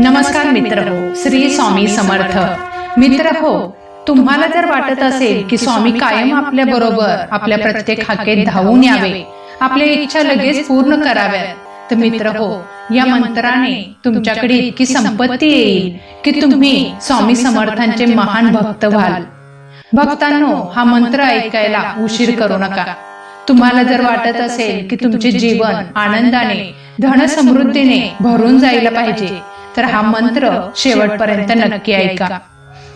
नमस्कार मित्र हो श्री स्वामी समर्थ. मित्र हो तुम्हाला जर वाटत असेल की स्वामी कायम आपल्या बरोबर आपल्या प्रत्येक हाकेत धावून यावे आपल्या इच्छा लगेच पूर्ण कराव्यात तर मित्र हो या मंत्राने तुमच्याकडे इतकी संपत्ती येईल की तुम्ही स्वामी समर्थांचे महान भक्त व्हाल. भक्तांनो हा मंत्र ऐकायला उशीर करू नका. तुम्हाला जर वाटत असेल की तुमचे जीवन आनंदाने धन समृद्धीने भरून जायला पाहिजे तर हा मंत्र शेवटपर्यंत नक्की ऐका.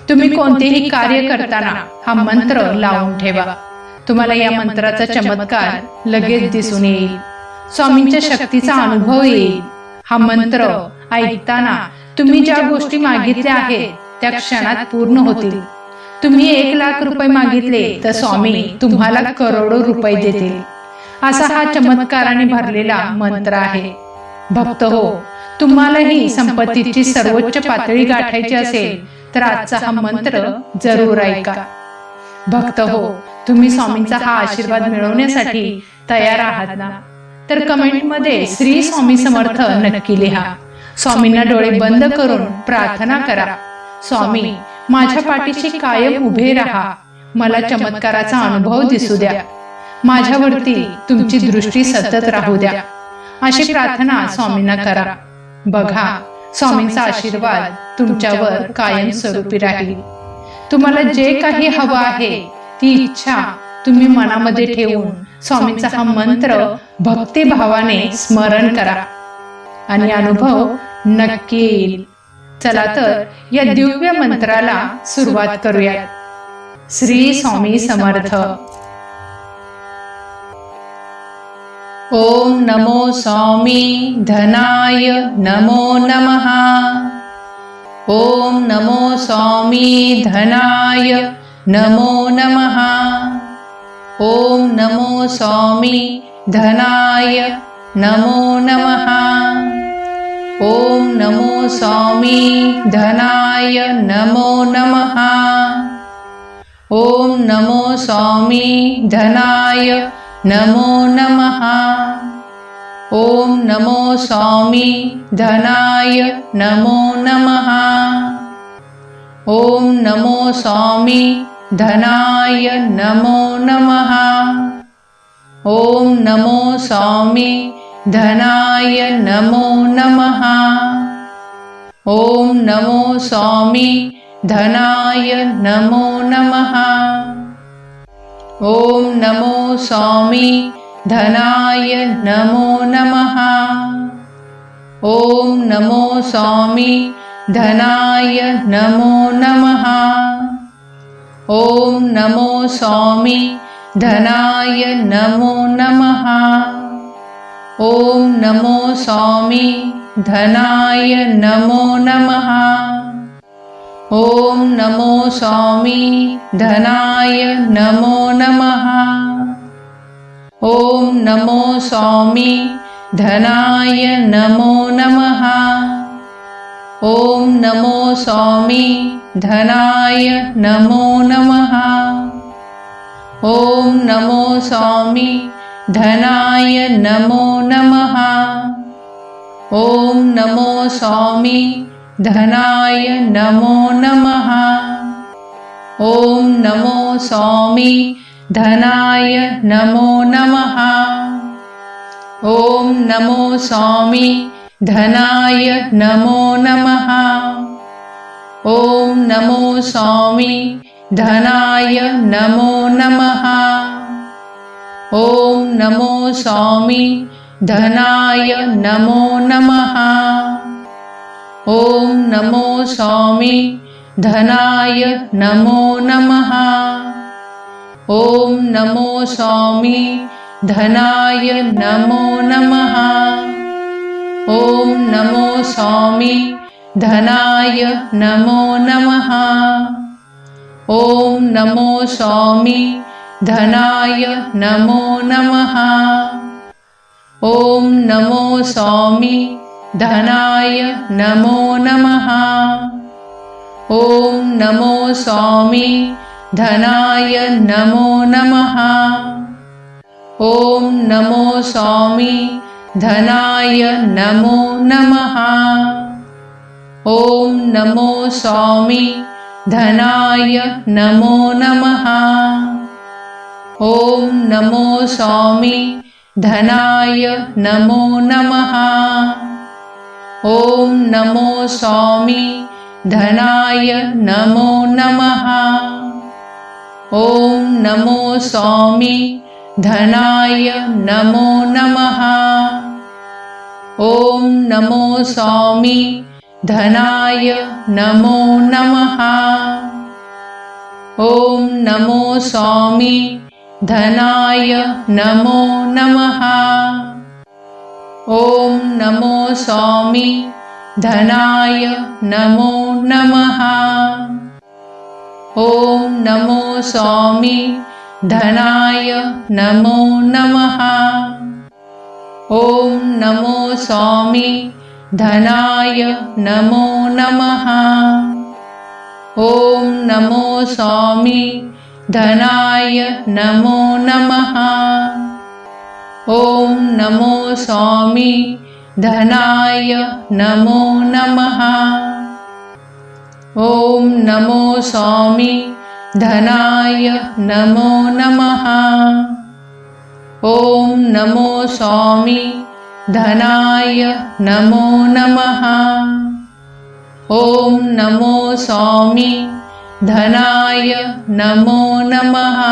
तुम्ही कोणतेही कार्य करताना हा मंत्र लावून ठेवा. तुम्हाला या मंत्राचा चमत्कार लगेच दिसून येईल. स्वामींच्या शक्तीचा अनुभव येईल. हा मंत्र ऐकताना तुम्ही ज्या गोष्टी मागितल्या आहेत त्या क्षणात पूर्ण होतील. तुम्ही एक लाख रुपये मागितले तर स्वामी तुम्हाला करोडो रुपये देतील. असा हा चमत्काराने भरलेला मंत्र आहे. भक्त हो तुम्हालाही संपत्तीची सर्वोच्च पातळी गाठायची असेल तर आजचा हा मंत्र जरूर ऐका. भक्त हो तुम्ही स्वामींचा हा आशीर्वाद मिळवण्यासाठी तयार आहात ना? तर कमेंटमध्ये श्री स्वामी समर्थ नक्की लिहा. स्वामींना डोळे बंद करून प्रार्थना करा. स्वामी माझ्या पाठीशी कायम उभे राहा. मला चमत्काराचा अनुभव दिसू द्या. माझ्यावरती तुमची दृष्टी सतत राहू द्या. अशी प्रार्थना स्वामींना करा. बघा स्वामींचा आशीर्वाद तुमच्यावर कायम स्वरूपी राहील. तुम्हाला जे काही हवं आहे ती इच्छा तुम्ही मनामध्ये ठेवून स्वामींचा हा मंत्र भक्तिभावाने स्मरण करा. आणि अनुभव नक्की येईल. चला तर या दिव्य मंत्राला सुरुवात करूया श्री स्वामी समर्थ. ओम नमो स्वामी धनाय नमो नमः। ओम नमो स्वामी धनाय नमो नमः। ओम नमो स्वामी धनाय नमो नमः। ओम नमो स्वामी धनाय नमो नमः। ओम नमो स्वामी धनाय नमो नमः। ओम नमो स्वामी धनाय नमो नमः। ओम नमो स्वामी धनाय नमो नमः। ओम नमो स्वामी धनाय नमो नमः। ओम नमो स्वामी धनाय नमो नमः ओम नमो स्वामी धनाय नमो नमः। ओम नमो स्वामी धनाय नमो नमः। ओम नमो स्वामी धनाय नमो नमः। ओम नमो स्वामी धनाय नमो नमः। ओम नमो स्वामी धनाय नमो नमः। ओम नमो स्वामी धनाय नमो नमः। ओम नमो स्वामी धनाय नमो नमः। ओम नमो स्वामी धनाय नमो नमः। ओम नमो स्वामी धनाय नमो नमः। ओम नमो स्वामी धनाय नमो नमः। ओम नमो स्वामी धनाय नमो नमः। ओम नमो स्वामी धनाय नमो नमः। ओम नमो स्वामी धनाय नमो नमः ओम नमो स्वामी धनाय नमो नमः। ओम नमो स्वामी धनाय नमो नमः। ओम नमो स्वामी धनाय नमो नमः। ओम नमो स्वामी धनाय नमो नमः। ओम नमो स्वामी धनाय नमो नमः। ओम नमो स्वामी धनाय नमो नमः। ओम नमो स्वामी धनाय नमो नमः। ॐ नमो स्वामी धनाय नमो नमः। ॐ नमो स्वामी धनाय नमो नमः ॐ नमो स्वामी धनाय नमो नमः। ॐ नमो स्वामी धनाय नमो नमः। ॐ नमो स्वामी धनाय नमो नमः। ॐ नमो स्वामी धनाय नमो नमः। ॐ नमो स्वामी धनाय नमो नमः। ॐ नमो स्वामी धनाय नमो नमः। ॐ नमो स्वामी धनाय नमो नमः। ॐ नमो स्वामी धनाय नमो नमः ॐ नमो स्वामी धनाय नमो नमः। ॐ नमो स्वामी धनाय नमो नमः। ॐ नमो स्वामी धनाय नमो नमः। ॐ नमो स्वामी धनाय नमो नमः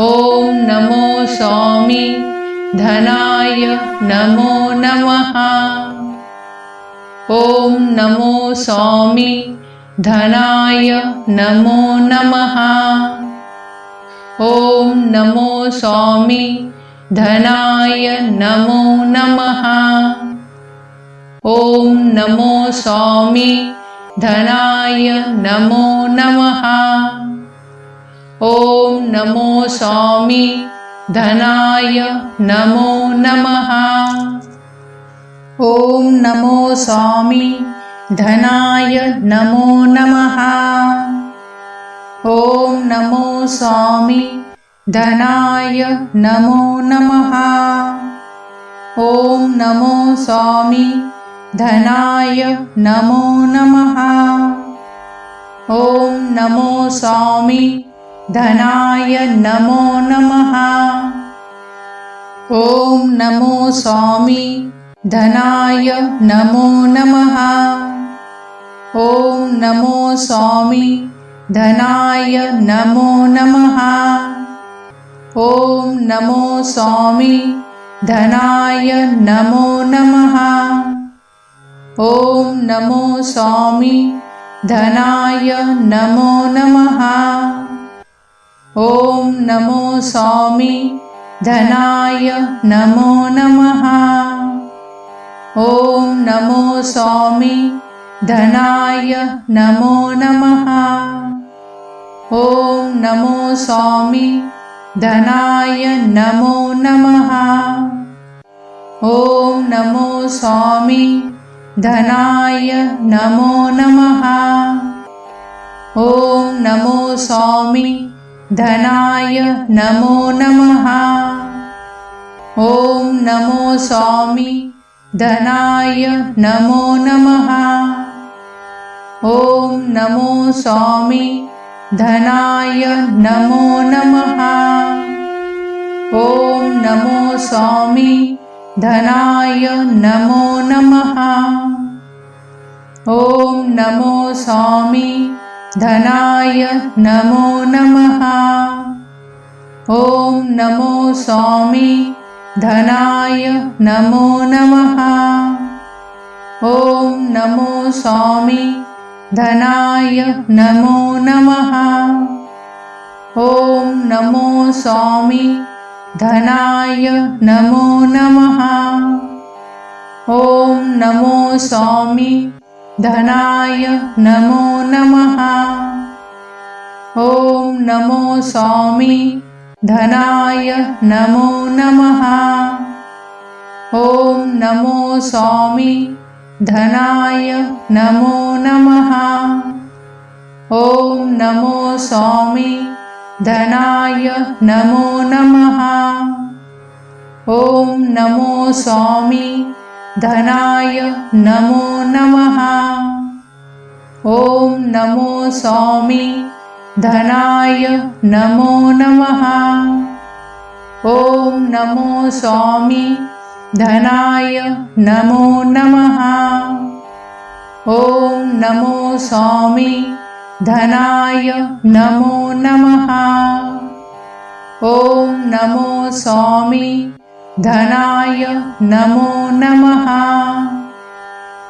ॐ नमो स्वामी धनाय नमो नमः। ॐ नमो स्वामी धनाय नमो नमः। ॐ नमो स्वामी धनाय नमो नमः। ॐ नमो स्वामी धनाय नमो नमः ॐ नमो स्वामी धनाय नमो नमः। ॐ नमो स्वामी धनाय नमो नमः। ॐ नमो स्वामी धनाय नमो नमः। ॐ नमो स्वामी धनाय नमो नमः। ॐ नमो स्वामी धनाय नमो नमः। ॐ नमो स्वामी। धनाय नमो नमः। ॐ नमो स्वामी। धनाय नमो नमः। ॐ नमो स्वामी। धनाय नमो नमः। ॐ नमो स्वामी। धनाय नमो नमः ॐ नमो स्वामी धनाय नमो नमः। ॐ नमो स्वामी धनाय नमो नमः। ॐ नमो स्वामी धनाय नमो नमः। ॐ नमो स्वामी धनाय नमो नमः। ॐ नमो स्वामी धनाय नमो नमः। ॐ नमो स्वामी। धनाय नमो नमः। ॐ नमो स्वामी। धनाय नमो नमः। ॐ नमो स्वामी। धनाय नमो नमः। ॐ नमो स्वामी धनाय नमो नमः। ॐ नमो स्वामी। धनाय नमो नमः। ॐ नमो स्वामी। धनाय नमो नमः। ॐ नमो स्वामी। धनाय नमो नमः। ॐ नमो स्वामी धनाय नमो नमः। ॐ नमो स्वामी। धनाय नमो नमः। ॐ नमो स्वामी। धनाय नमो नमः। ॐ नमो स्वामी। धनाय नमो नमः। ॐ नमो स्वामी। धनाय नमो नमः ॐ नमो स्वामी धनाय नमो नमः। ॐ नमो स्वामी धनाय नमो नमः। ॐ नमो स्वामी धनाय नमो नमः। ॐ नमो स्वामी धनाय नमो नमः।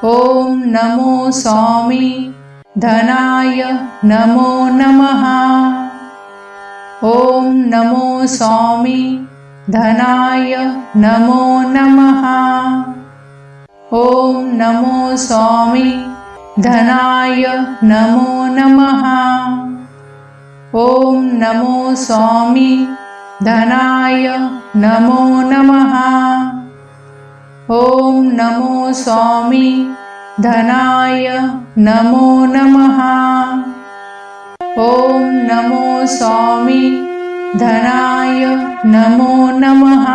ॐ नमो स्वामी धनाय नमो नमः। ॐ नमो स्वामी धनाय नमो नमः। ॐ नमो स्वामी धनाय नमो नमः। ॐ नमो स्वामी धनाय नमो नमः। ॐ नमो स्वामी धनाय नमो नमः। ॐ नमो स्वामी धनाय नमो नमः।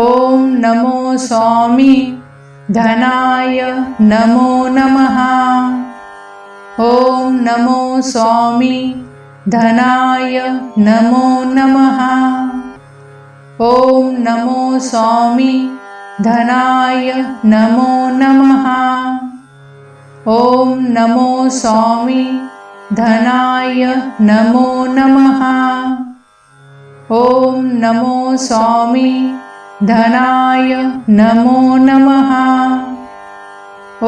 ॐ नमो स्वामी धनाय नमो नमः। ॐ नमो स्वामी धनाय नमो नमः। ॐ नमो स्वामी धनाय नमो नमः। ॐ नमो स्वामी। धनाय नमो नमः। ॐ नमो स्वामी। धनाय नमो नमः।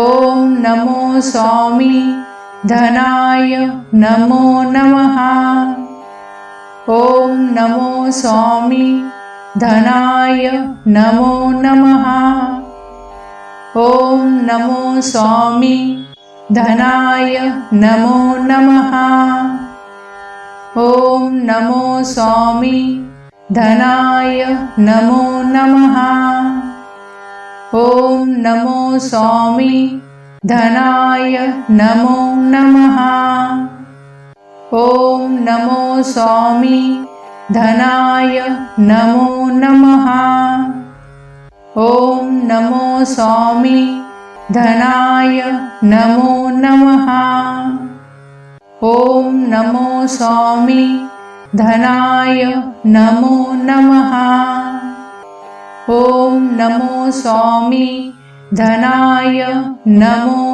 ॐ नमो स्वामी। धनाय नमो नमः। ॐ नमो स्वामी धनाय नमो नमः। ॐ नमो स्वामी। धनाय नमो नमः। ॐ नमो स्वामी। धनाय नमो नमः। ॐ नमो स्वामी। धनाय नमो नमः। ॐ नमो स्वामी धनाय नमो नमः। ॐ नमो स्वामी। धनाय नमो नमः। ॐ नमो स्वामी। धनाय नमो नमः। ॐ नमो स्वामी। धनाय नमो